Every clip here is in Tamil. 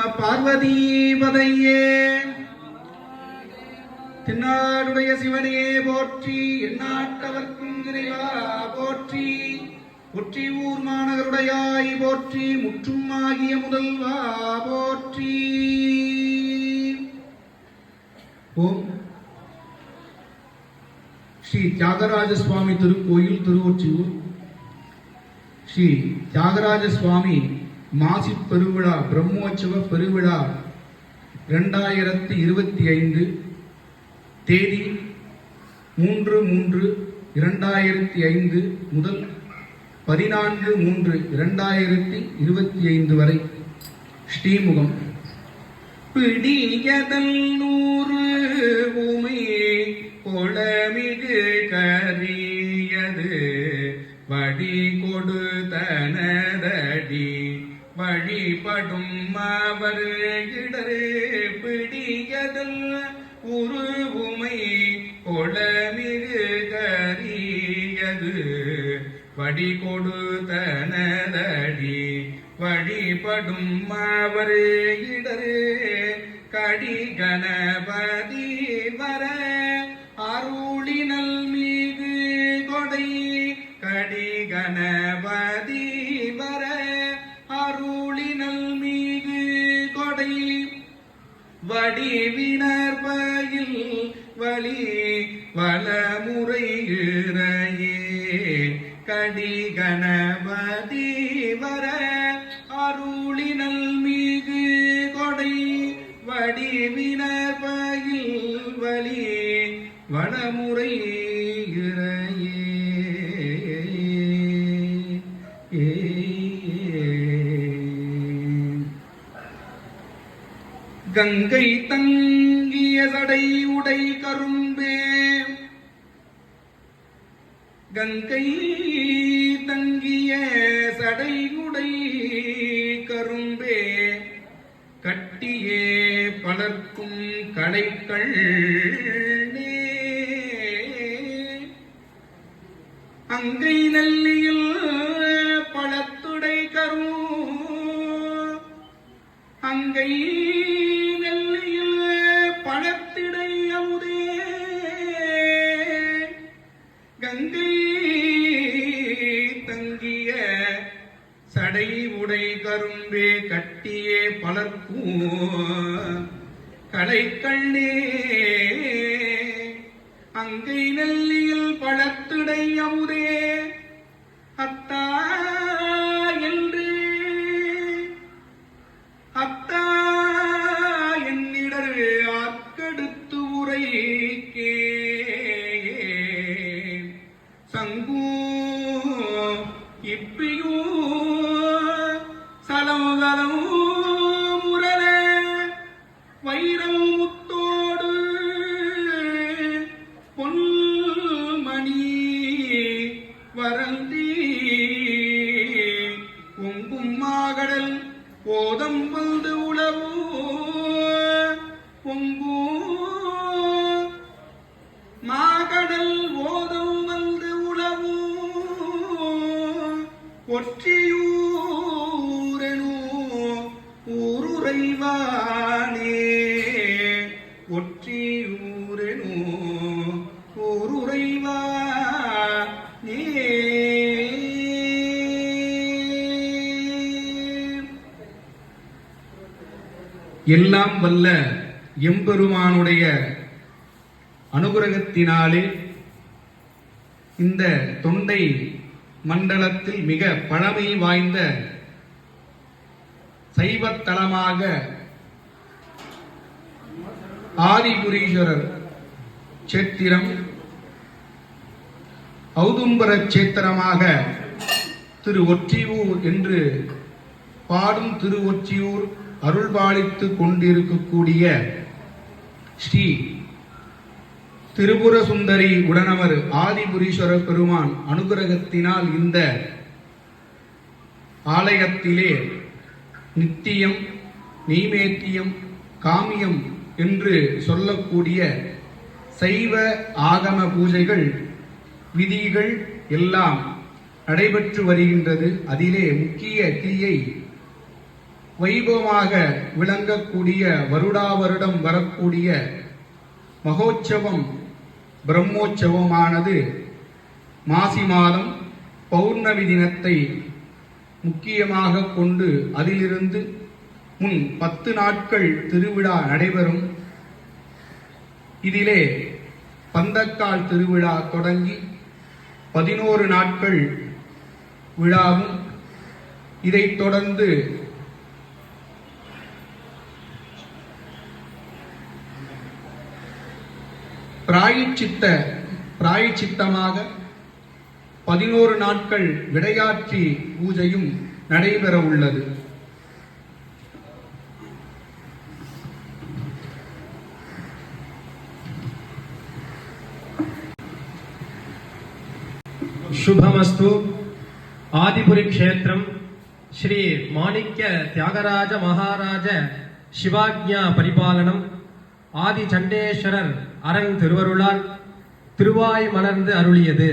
பார்வதீபதையே. தென்னாடுடைய சிவனையே போற்றி எந்நாட்டவர்க்கும் இறைவா போற்றி ஒற்றி ஊர் மாநகருடையாய் போற்றி முற்றும் ஆகிய முதல்வா போற்றி. ஓம். ஸ்ரீ தியாகராஜ சுவாமி திருக்கோயில் திருவொற்றியூர். ஸ்ரீ தியாகராஜ சுவாமி மாசி பெருவிழா பிரம்மோற்சவ பெருவிழா ரெண்டாயிரத்தி இருபத்தி ஐந்து தேதி மூன்று மூன்று இரண்டாயிரத்தி ஐந்து முதல் பதினான்கு மூன்று இரண்டாயிரத்தி இருபத்தி ஐந்து வரை ஸ்ரீமுகம். பிடியதல் நூறு உருவுமை கொளமிகு கரியது வடி கொடு வழிபடும் அவர் இடரே. கடி கணபதி வளமுறை இறையே. கடி வர அருளினல் மீது கொடை வடிவினர் பயில் வழி வடமுறை கங்கை தங்கிய சடை உடை கரும் கங்கை தங்கிய சடைகுடை கரும்பே கட்டியே பலர்க்கும் கடைக்கள் அங்கை நல்லியில் பழத்துடை கரும். அங்கை கடை உடை கரும்பே கட்டியே பலர்க்கும் கடை கண்ணே அங்கை நெல்லியில் பழத்துடை அமுதே. அத்தா என்று அத்தா என்னிடர் ஆக்கெடுத்து உரைக்கே சங்கூ இப்பியூ சலமுதலம் முரல வைரம் முத்தோடு பொன்மணி வரந்தி பொங்கும் மாகடல் போதம் வந்து உளவோ பொங்கும் மாகடல் ஓதம் வந்து உளவோ ஒற்றியூரெனோ ஊருரைவானே ஒற்றியூரெனோ ஊருரைவானே எல்லாம் வல்ல எம்பெருமானுடைய அனுகிரகத்தினாலே இந்த தொண்டை மண்டலத்தில் மிக பழமை வாய்ந்த சைவத்தலமாக ஆதிபுரீஸ்வரர் சேத்திரம் ஔதும்பர சேத்திரமாக திரு ஒற்றியூர் என்று பாடும் திரு ஒற்றியூர் அருள்பாலித்து கொண்டிருக்கக்கூடிய ஸ்ரீ திரிபுர சுந்தரி உடனவர் ஆதிபுரீஸ்வர பெருமான் அனுகிரகத்தினால் இந்த ஆலயத்திலே நித்தியம் நெய்வேத்தியம் காமியம் என்று சொல்லக்கூடிய சைவ ஆகம பூஜைகள் விதிகள் எல்லாம் நடைபெற்று வருகின்றது. அதிலே முக்கிய கிரியை வைபவமாக விளங்கக்கூடிய வருடா வருடம் வரக்கூடிய மகோற்சவம் பிரம்மோற்சவமானது மாசி மாதம் பௌர்ணமி தினத்தை முக்கியமாக கொண்டு அதிலிருந்து முன் பத்து நாட்கள் திருவிழா நடைபெறும். இதிலே பந்தக்கால் திருவிழா தொடங்கி பதினோரு நாட்கள் விழாவும் இதைத் தொடர்ந்து பிராயச்சித்த பிராயச்சித்தமாக பதினோரு நாட்கள் விடையாட்சி பூஜையும் நடைபெற உள்ளது శుభమస్తు ఆదిపురి క్షేత్రం శ్రీ మాణిక్య త్యాగరాజ మహారాజ சிவாஜ்ஞா பரிபாலனம் ஆதி சண்டேஸ்வரர் அரங் திருவருளால் திருவாய் மலர்ந்து அருளியது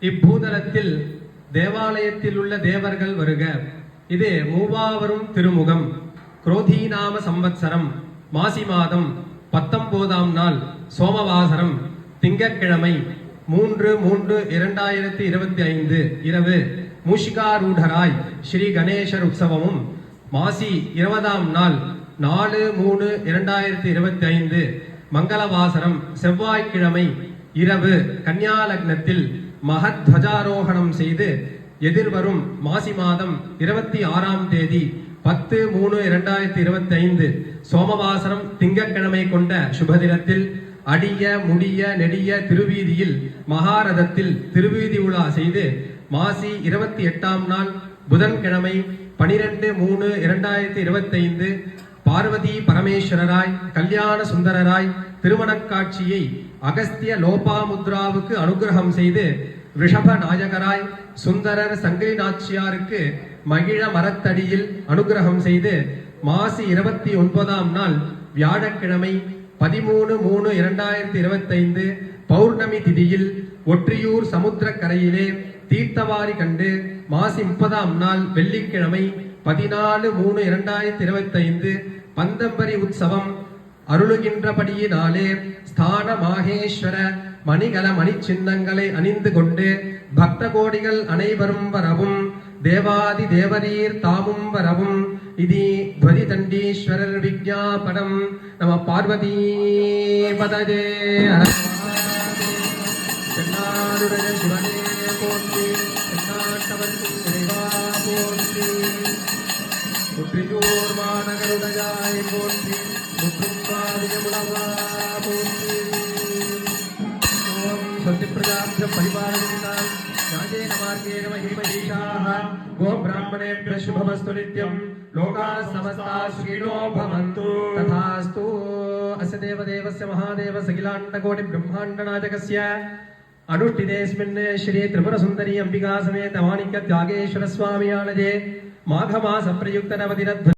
இப்பூதலத்தில் தேவாலயத்தில் உள்ள தேவர்கள் வருக. இது மூவாவரும் திருமுகம். குரோதீநாம சம்வத்சரம் மாசி மாதம் பத்தொன்பதாம் நாள் சோமவாசரம் திங்கட்கிழமை மூன்று மூன்று இரண்டாயிரத்தி இருபத்தி ஐந்து இரவு. மூஷிகாரூடராய் ஸ்ரீ கணேசர் உற்சவமும் மாசி இருபதாம் நாள் நாலு மூணு இரண்டாயிரத்தி இருபத்தி ஐந்து மங்களவாசரம் செவ்வாய்க்கிழமை இரவு. கன்னியாலக்னத்தில் மகத் துவஜாரோகணம் செய்து எதிர்வரும் மாசி மாதம் இருபத்தி ஆறாம் தேதி பத்து மூணு இரண்டாயிரத்தி இருபத்தி ஐந்து சோமவாசரம் திங்கட்கிழமை கொண்ட சுபதினத்தில் அடிய முடிய நெடிய திருவீதியில் மகாரதத்தில் திருவீதி உலா செய்து மாசி இருபத்தி எட்டாம் நாள் புதன்கிழமை பனிரெண்டு மூணு இரண்டாயிரத்தி இருபத்தி ஐந்து பார்வதி பரமேஸ்வரராய் கல்யாண சுந்தரராய் திருமணக்காட்சியை அகஸ்திய லோபாமுத்ராவுக்கு அனுகிரகம் செய்து ரிஷப நாயகராய் சுந்தரர் சங்கிலி நாச்சியாருக்கு மகிழ மரத்தடியில் அனுகிரகம் செய்து மாசி இருபத்தி ஒன்பதாம் நாள் வியாழக்கிழமை பதிமூணு மூணு இரண்டாயிரத்தி இருபத்தைந்து பௌர்ணமி திதியில் ஒற்றியூர் சமுத்திரக்கரையிலே தீர்த்தவாரி கண்டு மாசி முப்பதாம் நாள் வெள்ளிக்கிழமை பதினாலு மூணு இரண்டாயிரத்தி இருபத்தைந்து பந்தம்பரி உற்சவம் அருளுகின்றபடியினாலே ஸ்தான மாகேஸ்வர மணிகல மணி சின்னங்களை அணிந்து கொண்டு பக்த கோடிகள் அனைவரும் வரவும் தேவாதி தேவரீர் தாமும் வரவும். இது துவதி தண்டீஸ்வரர் விஜாபனம் நம பார்வதி பதஜே. சிவனே போற்றி இறைவா போற்றி. மாநகருடையாய் போற்றி. परिपालयन्ताम् राजेन मार्गेण महिमहीषाः गोब्राह्मणेभ्यः शुभमस्तु नित्यम् लोकाः समस्ताः श्रीणो भवन्तु तथास्तु अस्य देवदेवस्य महादेवसखिलाण्डकोटिब्रह्माण्डनायकस्य अनुष्ठितेऽस्मिन् श्री त्रिपुरसुन्दरी अम्बिकासमेत माणिक्यत्यागेश्वरस्वामियानजे माघमासप्रयुक्तनवतिरध्व